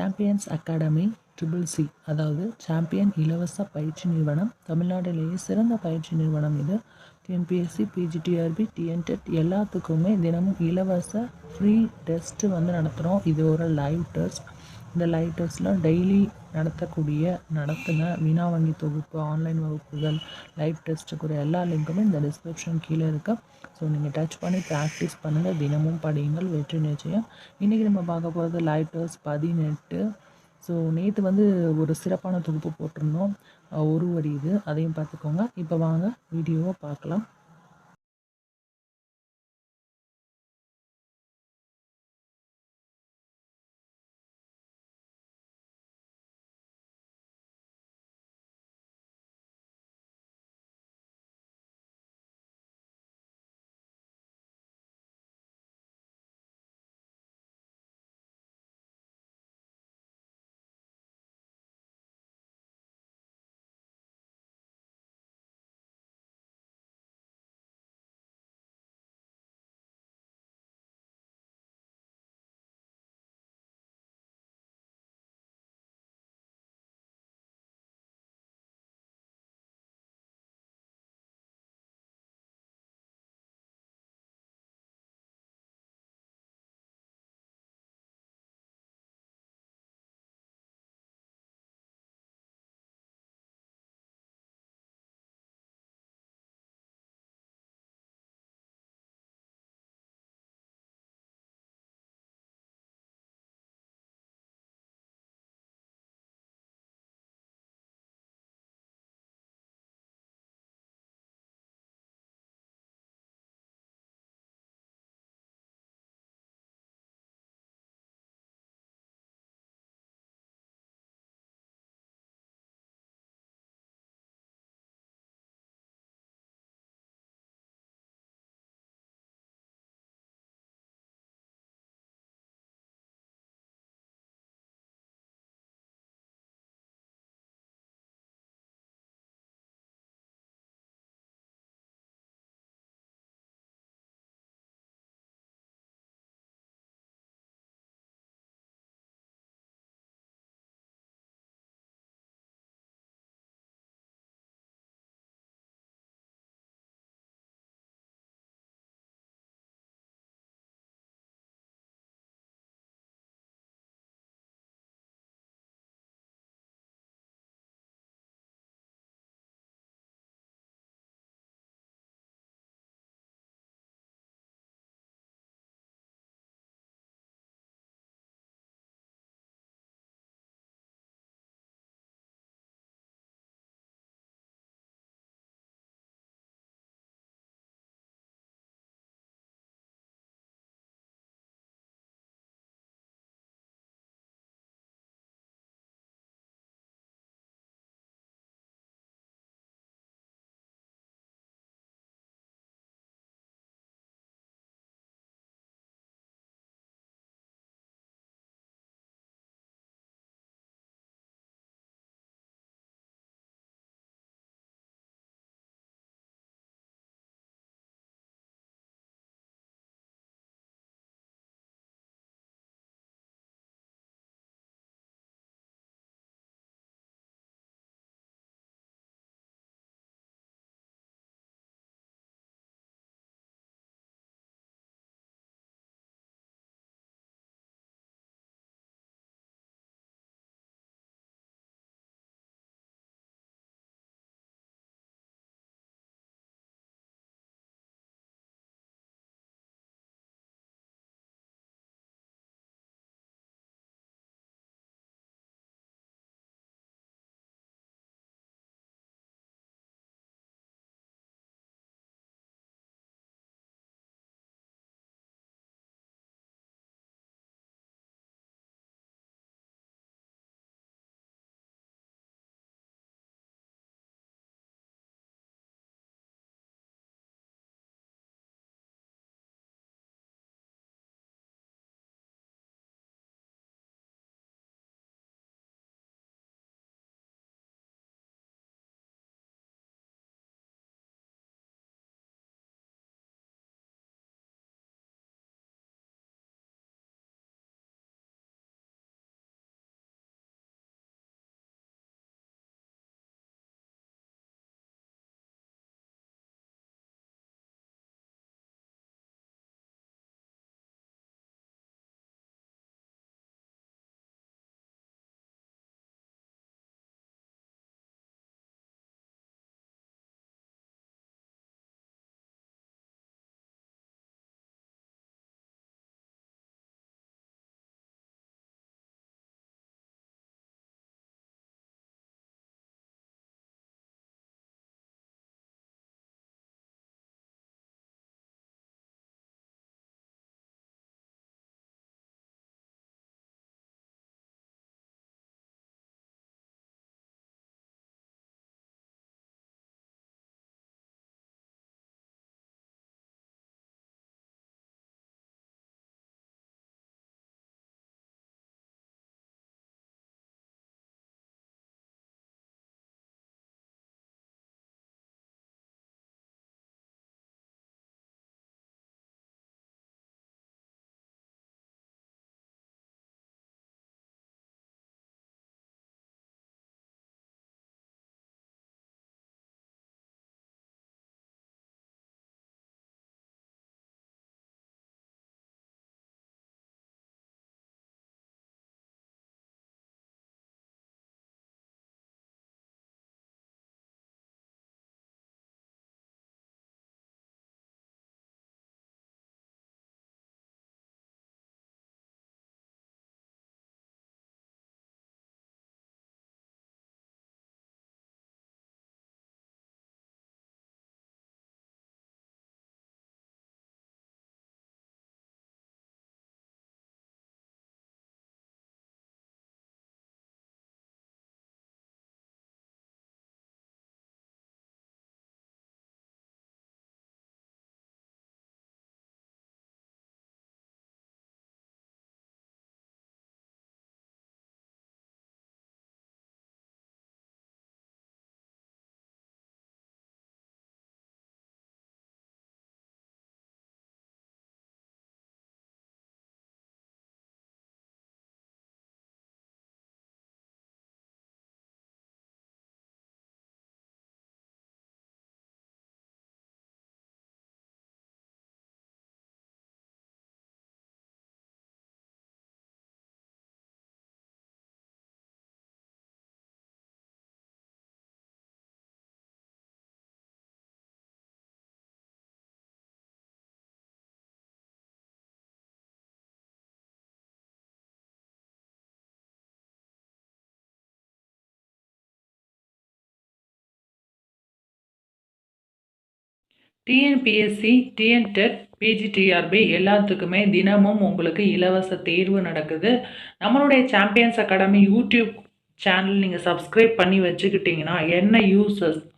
Champions academy triple C அதாவது champion இலவச பயிற்சி நிறுவனம். தமிழ்நாட்டிலேயே சிறந்த பயிற்சி நிறுவனம் இது. டிஎன்பிஎஸ்சி பிஜிடிஆர்பி டிஎன்டெட் எல்லாத்துக்குமே தினமும் இலவச ஃப்ரீ டெஸ்ட்டு வந்து நடத்துகிறோம் இது ஒரு லைவ் டெஸ்ட் இந்த லைட் ஹவுஸ்லாம் டெய்லி நடத்தக்கூடிய நடத்தின வினா வங்கி தொகுப்பு ஆன்லைன் வகுப்புகள் லைவ் டெஸ்ட்டுக்குரிய எல்லா லிங்க்குமே இந்த டிஸ்கிரிப்ஷன் கீழே இருக்கு. ஸோ நீங்கள் டச் பண்ணி ப்ராக்டிஸ் பண்ணுங்கள் தினமும் படியுங்கள். வெற்றி நிச்சயம். இன்றைக்கி நம்ம பார்க்க போகிறது லைட் ஹவுஸ் பதினெட்டு. ஸோ நேற்று வந்து ஒரு சிறப்பான தொகுப்பு போட்டிருந்தோம். ஒரு வரி இது. அதையும் பார்த்துக்கோங்க. இப்போ வாங்க வீடியோவை பார்க்கலாம். டிஎன்பிஎஸ்சி டிஎன்டெட் பிஜிடிஆர்பி எல்லாத்துக்குமே தினமும் உங்களுக்கு இலவச தேர்வு நடக்குது. நம்மளுடைய சாம்பியன்ஸ் அகாடமி யூடியூப் சேனல் நீங்கள் சப்ஸ்கிரைப் பண்ணி வச்சுக்கிட்டிங்கன்னா என்ன uses